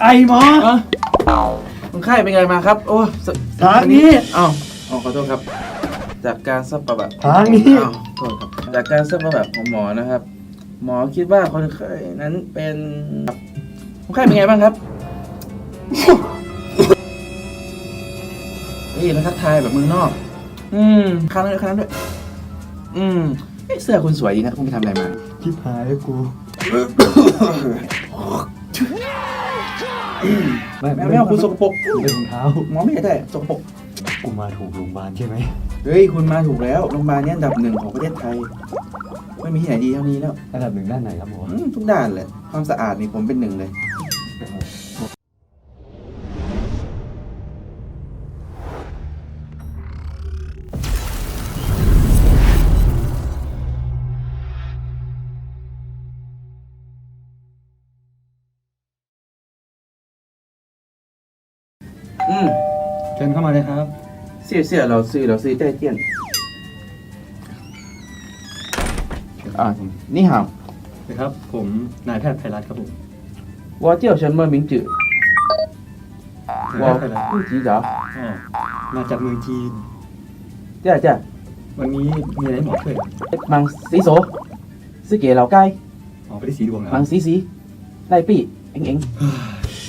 ไอหมอเอ้าคนไข้เป็นไงมาครับ โอ้สทางนี้ เอ้าอ๋อขอโทษครับ จากการซักประวัติทางนี้ อ้าวโทษครับ จากการซักประวัติของหมอนะครับ หมอคิดว่าคนไข้นั้นเป็นคนไข้เป็นไงบ้างครับ นี่แล้วทักทายแบบเมืองนอก อืมค้างด้วยค้างด้วย อืม เอ๊ะเสื้อคุณสวยดีนะคุณไปทำอะไรมา ชิบหายแล้วกู ไม่แมวแมวคุณสกปรกเป็นรองเท้าหมอไม่ได้สกปรกกูมาถูกโรงพยาบาลใช่ไหมเฮ้ยคุณมาถูกแล้วโรงพยาบาลเนี้อันดับหนึ่งของประเทศไทย ไม่มีที่ไหนดีเท่านี้แล้ว อันดับหนึ่งด้านไหนครับหมออืมทุกด้านเลยความสะอาดนี่ผมเป็นหนึ่งเลย ชิญเข้ามาเลยครับ เสียเสียเราซื้อเราซื้อใจเตียนอ่านี่หาวนะครับ ผมนายแพทย์ไพรัตครับผมวอเจียวเฉินมาหมิงจื่อวอยแพทย์ไพรัตอจีจ๋าอมาจากเมืองจีน เจ้าเจ้าวันนี้มีอะไรหมอช่วยมังสีโสซื้อเก๋เหล่าใกล้หมอไม่ได้สีดวงแล้วมังสีสีไล่ปีเอ็งเอ็ง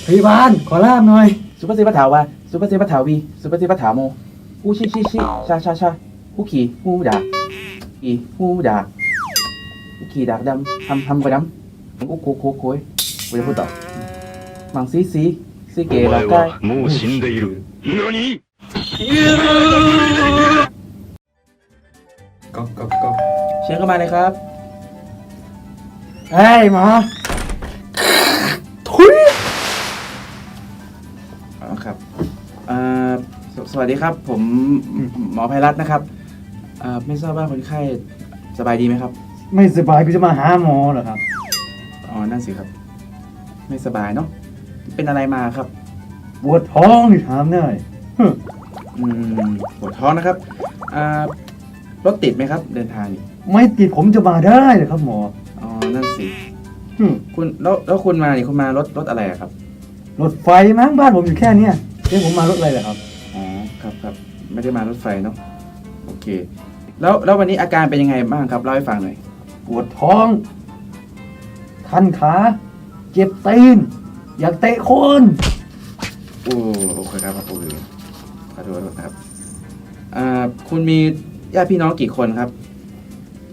พยาบาลขอลาบหน่อย สุภาษิตถาวาสุภาษิตถาวี สุภาษิตถาโมกูชิชิชิชาชาชากูขี่กูด่าอีกูด่ากูขี่ดากดำทำทำกระดำกูโคโคโคยกูจะพูดต่อมังซีซีซีเกลาใกล้มูชินเดรุนี่ก๊อกก๊กก๊เชิญเข้ามาเลยครับเฮ้ยหมอ เอ่อสสวัสดีครับ ผมหมอไพรัตน์นะครับเอ่อไม่ทราบว่าคนไข้สบายดีไหมครับ ไม่สบายกูจะมาหาหมอเหรอครับ อ๋อ นั่นสิครับ ไม่สบายเนาะ เป็นอะไรมาครับ ปวดท้องนี่ถามหน่อยฮึอืม ปวดท้องนะครับอ่ารถติดไหมครับ เดินทางนี่ไม่ติดผมจะมาได้เหรอครับหมออ๋อ นั่นสิ ฮึคุณแล้วแล้วคุณมานี่คุณมารถรถอะไรอะครับ รถไฟมั้งบ้านผมอยู่แค่เนี้ย เดี๋ยวผมมารถอะไรเหรอครับ อ๋อ ครับครับ ไม่ได้มารถไฟเนาะ โอเค แล้วแล้ววันนี้อาการเป็นยังไงบ้างครับ เล่าให้ฟังหน่อย ปวดท้อง คันขา เจ็บตีน อยากเตะคน โอ้โอเคครับโอเคขอโทษครับ อ่า คุณมีญาติพี่น้องกี่คนครับ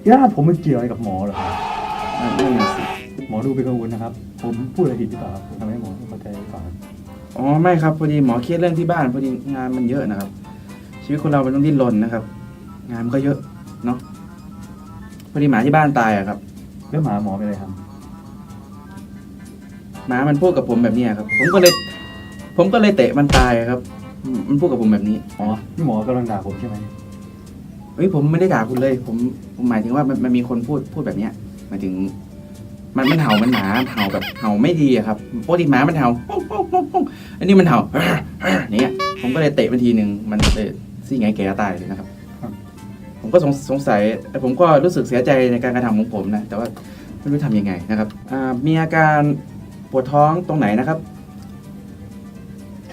ญาติผมไม่เกี่ยวอะไรกับหมอเหรอครับนั่นนั่นน่ะสิ หมอดูเป็นกังวลนะครับ ผมพูดอะไรผิดหรือเปล่าครับผมทำให้หมอไม่เข้าใจหรื อเปล่าครับอ๋อไม่ครับพอดีหมอเครียดเรื่องที่บ้านพอดีงานมันเยอะนะครับ ชีวิตคนเรามันต้องดิ้นรนนะครับ งานมันก็เยอะเนาะพอดีหมาที่บ้านตายอะครับแล้วหมาหมอเป็นอะไรครับ หมามันพูดกับผมแบบนี้ครับ ผมก็เลย ผมก็เลยเตะมันตายครับมันพูดกับผมแบบนี้อ๋อนี่หมอกำลังด่าผมใช่ไหมเฮ้ยผมไม่ได้ด่าคุณเลย ผมผมหมายถึงว่ามันมันมีคนพูดพูดแบบเนี้ยหมายถึง มันมันเห่ามันหมาเห่าแบบเห่าไม่ดีอะครับปกติหมามันเห่าป้องป้องป้องป้องอันนี้มันเห่าเนี่ยผมก็เลยเตะมันทีหนึ่งมันเลยซี่ไงแกก็ตายเลยนะครับ ผมก็สงสงสัยแต่ผมก็รู้สึกเสียใจในการกระทำของผมนะแต่ว่าไม่รู้ทำยังไงนะครับอ่ามีอาการปวดท้องตรงไหนนะครับ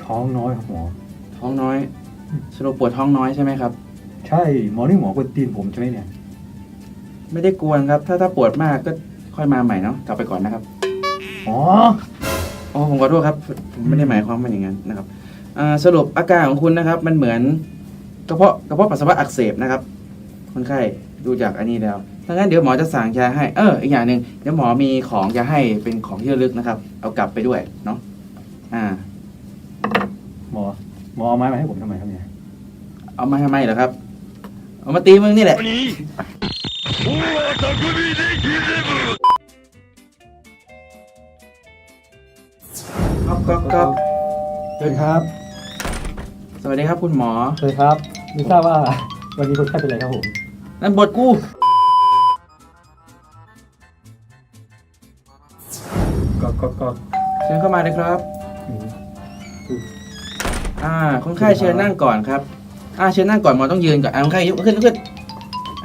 ท้องน้อยครับหมอ ท้องน้อยสรุปปวดท้องน้อยใช่ไหมครับ ใช่หมอนี่หมอกวนตีนผมใช่ไหมเนี่ย ไม่ได้กวนครับ ถ้าถ้าปวดมากก็ ค่อยมาใหม่เนาะกลับไปก่อนนะครับ อ๋อ อ๋อผมขอโทษครับ ผมไม่ได้หมายความว่าอย่างนั้นนะครับอ่าสรุปอาการของคุณนะครับ มันเหมือนกระเพาะกระเพาะปัสสาวะอักเสบนะครับ คนไข้ดูจากอันนี้แล้วถ้างั้นเดี๋ยวหมอจะสั่งยาให้ เออ อีกอย่างหนึ่งเดี๋ยวหมอมีของจะให้เป็นของที่ระลึกนะครับ เอากลับไปด้วยเนาะ อ่า หมอ หมอเอาไม้มาให้ผมทำไมครับเนี่ย เอามาทำไมเหรอครับ เอามาตีมึงนี่แหละ 何大は匠でひれぶ ก๊อกก๊อกก๊อกเชิญครับ สวัสดีครับคุณหมอเชิญครับไม่ทราบว่าวันนี้คนไข้เป็นอะไรครับผม นั่นบทกู ก็ก็ก็เชิญเข้ามาเลยครับ อืมอ่าคนไข้เชิญนั่งก่อนครับ อ่าเชิญนั่งก่อนหมอต้องยืนก่อนอ่าคนไข้ยกขึ้นลุกขึ้น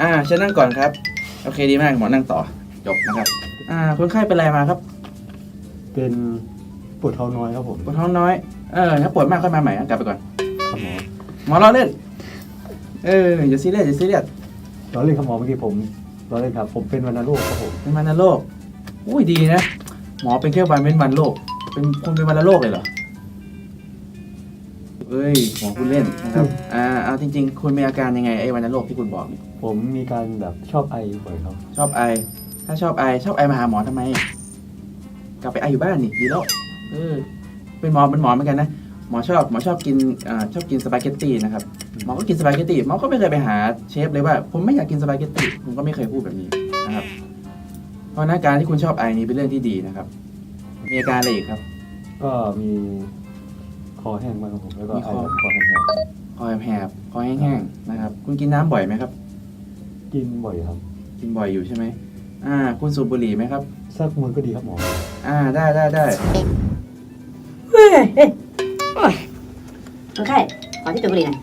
อ่าเชิญนั่งก่อนครับ โอเคดีมากหมอนั่งต่อ จบนะครับ อ่าคนไข้เป็นอะไรมาครับ เป็น ปวดท้องน้อยครับผมปวดท้องน้อย เออถ้าปวดมากค่อยมาใหม่นะกลับไปก่อนครับหมอหมอรอเล่น เอออย่าซีเรียสอย่าซีเรียสเราเล่นครับหมอเมื่อกี้ผมเราเล่นครับ ผมเป็นวัณโรคครับผมเป็นวันโรคอุ้ยดีนะ หมอเป็นแค่วันเว้นวันโรคเป็นคุณเป็นวันโรคเลยเหรอเอ้ยหมอคุณเล่นนะครับอ่าเอาจริง ๆ คุณมีอาการยังไงไอ้วันโรคที่คุณบอกเนี่ยผมมีการแบบชอบไอบ่อยครับชอบไอ ถ้าชอบไอชอบไอมาหาหมอทำไม กลับไปไออยู่บ้านนี่ดีแล้ว เออเป็นหมอเป็นหมอเหมือนกันนะหมอชอบหมอชอบกินอ่าชอบกินสปาเกตตี้นะครับหมอก็กินสปาเกตตี้หมอก็ไม่เคยไปหาเชฟเลยว่า ผมไม่อยากกินสปาเกตตี้ผมก็ไม่เคยพูดแบบนี้นะครับ เพราะหน้าการที่คุณชอบไอนี้เป็นเรื่องที่ดีนะครับ มีอาการอะไรอีกครับ ก็มีคอแห้งมากครับผมแล้วก็มีไอคอแบบคอแห้งคอแหบๆคอแห้งๆนะครับ คุณกินน้ำบ่อยไหมครับ ๆกินบ่อยครับ กินบ่อยอยู่ใช่ไหมอ่า คุณสูบบุหรี่ไหมครับ สักมือก็ดีครับหมอ อ่าได้ได้ได้เฮ้ย เฮ้ยโอ้ยคนไข้ขอที่จุดบุหรี่หน่อย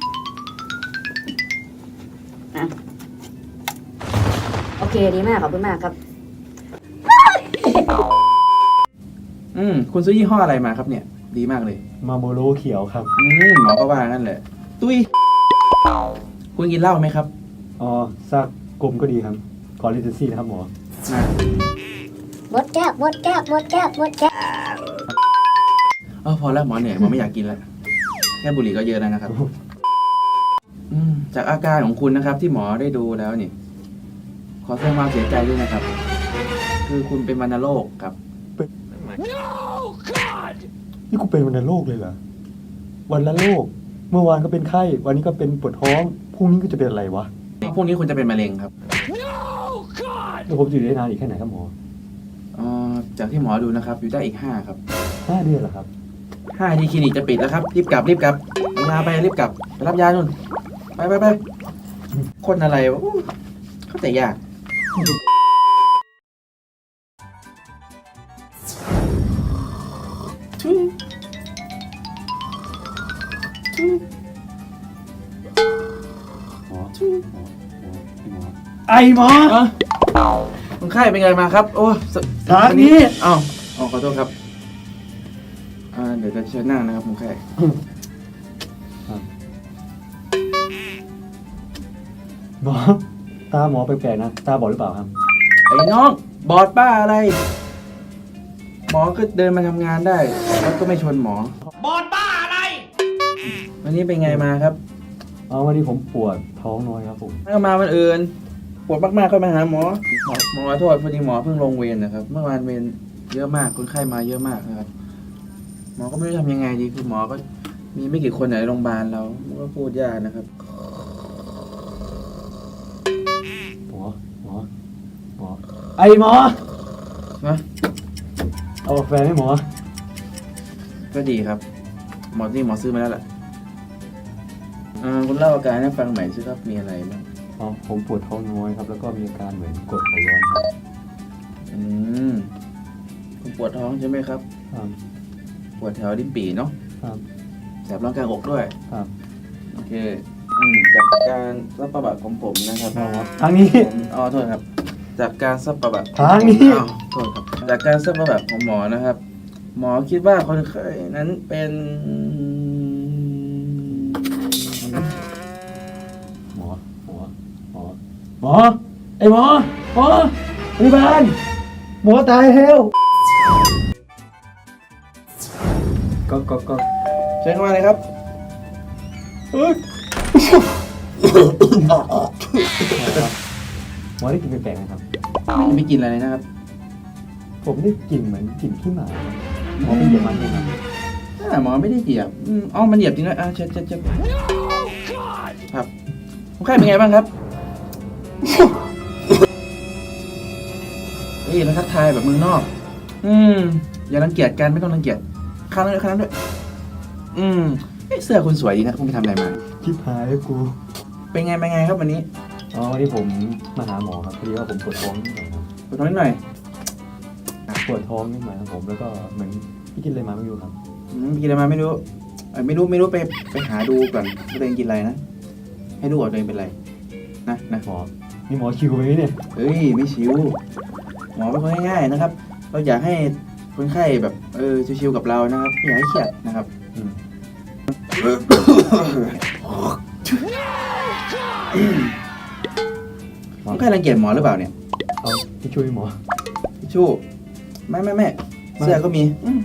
นะโอเคดีมากขอบคุณมากครับ อืมคุณซื้อยี่ห้ออะไรมาครับเนี่ย ดีมากเลย มาโบโลเขียวครับ อืมหมอก็ว่างั้นแหละ ตุ้ย คุณกินเหล้าไหมครับอ๋อสักกลมก็ดีครับ ขอลิเทนซี่นะครับหมอ นะ หมดแก้วหมดแก้วหมดแก้วหมดแก้ว เออพอแล้วหมอเหนื่อยหมอไม่อยากกินแล้วแค่บุหรี่ก็เยอะแล้วนะครับอืมจากอาการของคุณนะครับ ที่หมอได้ดูแล้วนี่ ขอแสดงความเสียใจด้วยนะครับ คือคุณเป็นวัณโรคครับ นี่กูเป็นวัณโรคเลยเหรอ วันละโรค เมื่อวานก็เป็นไข้ วันนี้ก็เป็นปวดท้อง พรุ่งนี้ก็จะเป็นอะไรวะพรุ่งนี้คุณจะเป็นมะเร็งครับแล้วผมจะอยู่ได้นานอีกแค่ไหนครับหมอเอ่อจากที่หมอดูนะครับ อยู่ได้อีกห้าครับ ห้าเดือนเหรอครับ ห้าทีคลินิกจะปิดแล้วครับ รีบกลับรีบกลับเอายาไปรีบกลับไปรับยานู่นไปไปไปคนอะไรวะอู้เข้าใจยากหมอหมอหมอหมอไอหมอเอ้าคนไข้เป็นไงมาครับ โอ้สทางนี้เอ้าอ๋อขอโทษครับอ่า เดี๋ยวจะเชิญนั่งนะครับคนไข้หมอตาหมอแปลกๆนะ ตาบอดหรือเปล่าครับ ไอ้น้อง บอดป้าอะไร หมอก็เดินมาทำงานได้แล้วก็ไม่ชนหมอ บอดป้าอะไร วันนี้เป็นไงมาครับอ๋อวันนี้ผมปวดท้องน้อยครับผม ถ้ามาวันอื่นปวดมากๆก็มาหาหมอ หมอหมอขอโทษพอดีหมอเพิ่งลงเวรนะครับ เมื่อวานเวรเยอะมากคนไข้มาเยอะมากนะครับห มอก็ไม่รู้ทำยังไงดีคือหมอก็มีไม่กี่คนในโรงพยาบาลเรามันก็พูดยากนะครับหมอหมอหมอไอหมอนะเอากาแฟให้หมอก็ดีครับ หมอที่หมอซื้อมาแล้วแหละอ่าคุณเล่าอาการให้ฟังใหม่สิครับมีอะไรบ้างอ๋อผมปวดท้องน้อยครับ แล้วก็มีอาการเหมือนกรดไหลย้อนครับอืมคุณปวดท้องใช่ไหมครับครับ ปวดแถวลิ้นปี่เนาะครับ แสบร่างกายอกด้วยครับ โอเคอืมจากการซับประบัติของผมนะครับหมอทางนี้ ผมอ๋อโทษครับ จากการซับประบัติทางนี้ อ้าวโทษครับจากการซับประบัติของหมอนะครับ หมอคิดว่าคนไข้นั้นเป็นหมอ หมอ หมอ หมอ ไอหมอ หมอพยาบาลหมอตายแล้ว ก็ก็ก็เชิญเข้ามาเลยครับเอ้ยหมอได้กลินแปลกๆไหมครับไม่ไม่กินอะไรเลยนะครับ ผมได้กลิ่นเหมือนกลิ่นขี้หมาหมอเป็นเหยียบมันเลยครับอ่าหมอไม่ได้เหยียบอืมอ๋อ มันเหยียบจริงด้วยอ่าเช็ดเช็ดเช็ดครับคนไข้เป็นไงบ้างครับ เฮ้ยแล้วทักทายแบบเมืองนอก อืม อย่ารังเกียจกันไม่ต้องรังเกียจ ข้างนั้นด้วยข้างนั้นด้วย อืมเอ้ยเสื้อคุณสวยดีนะ คุณไปทำอะไรมา ชิบหายแล้วกู เป็นไง เป็นไงครับวันนี้อ๋อวันนี้ผมมาหาหมอครับพอดีว่าผมปวดท้องนิดหน่อยครับปวดท้องนิดหน่อยปวดท้องนิดหน่อยครับผมแล้วก็เหมือนพี่กินอะไรมาไม่รู้ครับอืมกินอะไรมาไม่รู้เอ้ยไม่รู้ไม่รู้ไปไปหาดูก่อนว่าตัวเองกินอะไรนะ ให้ดูว่าตัวเองเป็นอะไร นะนะ หมอนี่หมอคิวไหมเนี่ย เฮ้ย ไม่ชิวหมอเป็นคนง่ายๆนะครับ เราอยากให้ คนไข้แบบเออชิวๆกับเรานะครับไม่อยากให้เครียดนะครับอืมคนไข้รังเกียจหมอหรือเปล่าเนี่ยเอาที่ช่วยหมอทิชชู่ไม่ไม่ไม่เสื้อก็มีอืม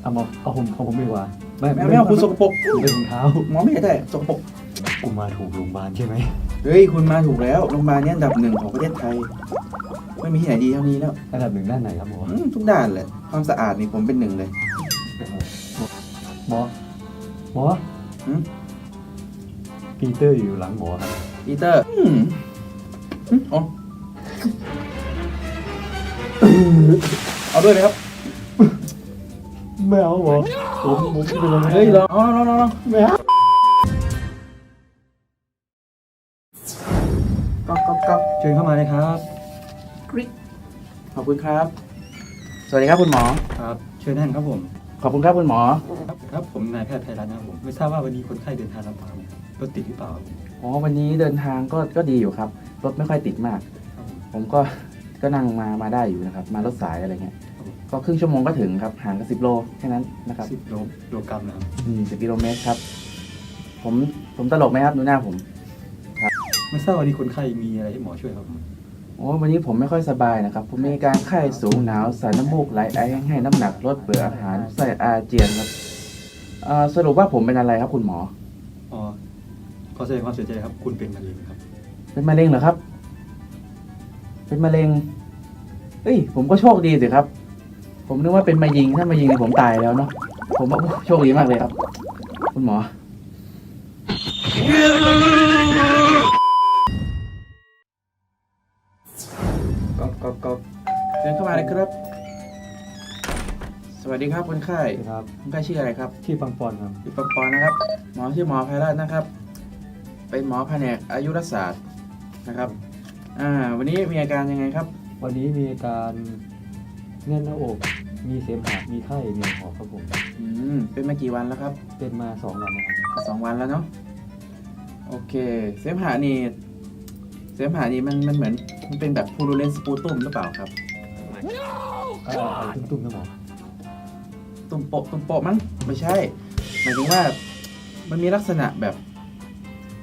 เอาหมอเอาผมเอาผมไม่ว่าไม่ไม่เอาคุณสกปรกเป็นรองเท้าหมอไม่ได้สกปรกกูมาถูกโรงพยาบาลใช่ไหมเฮ้ยคุณมาถูกแล้วโรงพยาบาลนี้อันดับหนึ่งของประเทศไทย ไม่มีที่ไหนดีเท่านี้แล้วอันดับหนึ่งด้านไหนครับหมออืมทุกด้านเลย ความสะอาดนี่ผมเป็นหนึ่งเลยหมอหมอหืมปีเตอร์อยู่หลังหมอครับปีเตอร์อืมอืมอ๋อเอาด้วยไหมครับไม่เอาหมอผมผมไม่เป็นไรเฮ้ยลองเอาลองลองลองไม่เอาก๊อกก๊อกก๊อกเชิญเข้ามาเลยครับ ขอบคุณครับ สวัสดีครับคุณหมอ ครับเชิญนั่งครับผม ขอบคุณครับคุณหมอ ครับครับผมนายแพทย์ไพรัตน์นะครับผม ไม่ทราบว่าวันนี้คนไข้เดินทางลำบากไหมครับรถติดหรือเปล่าครับผมอ๋อวันนี้เดินทางก็ก็ดีอยู่ครับ รถไม่ค่อยติดมาก ครับผม ผมก็ก็นั่งมามาได้อยู่นะครับ มารถสายอะไรเงี้ยก็ครึ่งชั่วโมงก็ถึงครับ ห่างกันสิบโลแค่นั้นนะครับสิบโลโลกรัมนะครับ สิบกิโลเมตรครับ ผมผมตลกไหมครับดูหน้าผม ไม่ทราบวันนี้คนไข้มีอะไรให้หมอช่วยครับผม โอ้วันนี้ผมไม่ค่อยสบายนะครับ ผมมีอาการไข้สูงหนาวสายน้ำมูกไหลไอให้น้ำหนักลดเบื่ออาหารไส้อาเจียนครับเอ่อสรุปว่าผมเป็นอะไรครับคุณหมอ อ๋อขอแสดงความเสียใจครับ คุณเป็นมะเร็งครับ เป็นมะเร็งเหรอครับ เป็นมะเร็งเอ้ย ผมก็โชคดีสิครับ ผมนึกว่าเป็นมายิงถ้ามายิงเนี่ยผมตายแล้วเนาะผมว่าโชคดีมากเลยครับ คุณหมอ วัสดีครับคนไข้ครับคนไข้ชื่ออะไรครับที่ปังปอนครับพี่ปอปอนะครับ หมอชื่อหมอไพรัตน์นะครับ เป็นหมอแผนกอายุรศาสตร์นะครับอ่าวันนี้มีอาการยังไงครับ วันนี้มีอาการแน่นหน้าอก มีเสมหะมีไข้มีหอบครับผมอืมเป็นมากี่วันแล้วครับ เป็นมาสองวันนะครับสองวันแล้วเนาะโอเค เสมหะนี่เสมหะนี่มันมันเหมือนมันเป็นแบบพูรูเลนสปูตุมหรือเปล่าครับอ่าอ่าตุ้มๆนะหมอ ตุ่มโปะตุ่มโปะมั้งไม่ใช่หมายถึงว่ามันมีลักษณะแบบ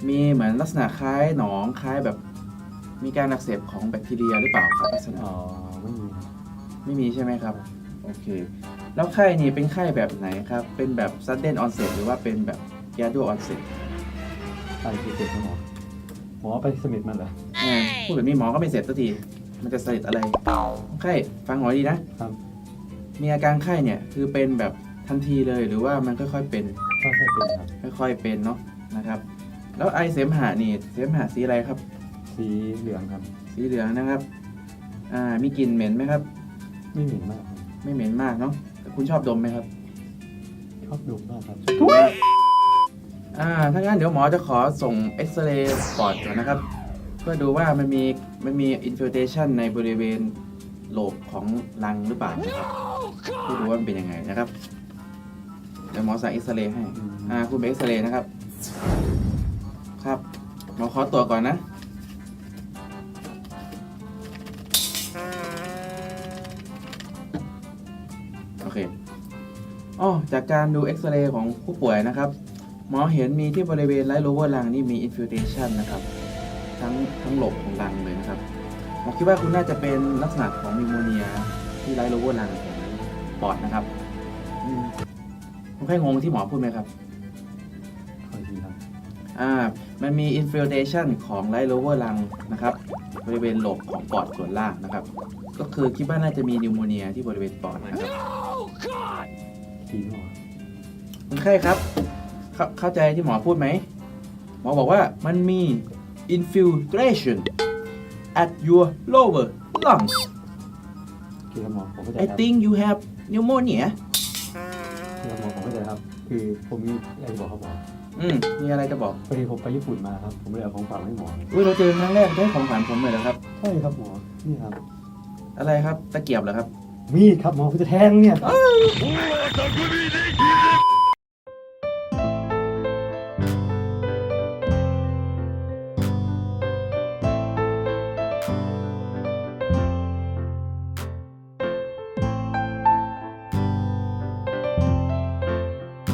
มีเหมือนลักษณะคล้ายหนองคล้ายแบบ มีการอักเสบของแบคทีเรียหรือเปล่าครับลักษณะอ๋อไม่มีครับไม่มีใช่ไหมครับ โอเค แล้วไข้นี่เป็นไข้แบบไหนครับ เป็นแบบ sudden onset หรือว่าเป็นแบบ gradual onset ไปที่เสร็จนะหมอหมอไปสมิธมาเหรออ่าพูดแบบนี้หมอก็ไม่เสร็จสักที มันจะสลิดอะไรไข้ฟังหมอดีนะครับ มีอาการไข้เนี่ยคือเป็นแบบทันทีเลยหรือว่ามันค่อยๆเป็น ค่อยๆเป็นครับ ค่อยๆเป็นเนาะนะครับ แล้วไอเสมหะนี่เสมหะสีอะไรครับ สีเหลืองครับ สีเหลืองนะครับอ่ามีกลิ่นเหม็นไหมครับ ไม่เหม็นมากครับไม่เหม็นมากเนาะแต่คุณชอบดมไหมครับ ชอบดมมากครับ อ่า ถ้างั้นเดี๋ยวหมอจะขอส่งเอ็กซเรย์ปอดก่อนนะครับ เพื่อดูว่ามันมีมันมีอินฟิลเทชันในบริเวณโหลบของรังหรือเปล่านะครับเพื่อ ดูว่ามันเป็นยังไงนะครับเดี๋ยวหมอสั่งเอ็กซเรย์ให้ อ่า คุณไปเอ็กซเรย์นะครับ ครับหมอขอตัวก่อนนะ โอเคอ๋อจากการดูเอ็กซเรย์ของผู้ป่วยนะครับ หมอเห็นมีที่บริเวณไลท์โลเวอร์ลังนี่มีอินฟิลเทชันนะครับ ทั้งทั้งหลบของรังเลยนะครับหมอคิดว่าคุณน่าจะเป็นลักษณะของนิโมเนียที่ไลท์โลเวอร์ลัง องปอดนะครับอืมคุณแค่งงที่หมอพูดไหมครับค่อยดีครับอ่ามันมี infiltration ของ right lower lung นะครับ บริเวณโหลบของปอดส่วนล่างนะครับ ก็คือคิดว่าน่าจะมีนิวโมเนียที่บริเวณปอดนะครับดีหมอคนไข้ครับเข้าเข้าใจที่หมอพูดไหม หมอบอกว่ามันมี infiltration at your lower lung โอเคครับหมอผมเข้าใจ I ครับ think you have นิวโมเนียเรามอผมเข้าใจครับ คือผมมีอะไรจะบอกเขาบอกอืมมีอะไรจะบอกพอดีผมไปญี่ปุ่นมาครับ ผมเลยเอาของฝากมาให้หมอ อุ้ยเราเจอครั้งแรกได้ของขวัญผมเลยนะครับ ใช่ครับหมอ นี่ครับ อะไรครับตะเกียบเหรอครับ มีดครับหมอคุณจะแทงเนี่ย อ้า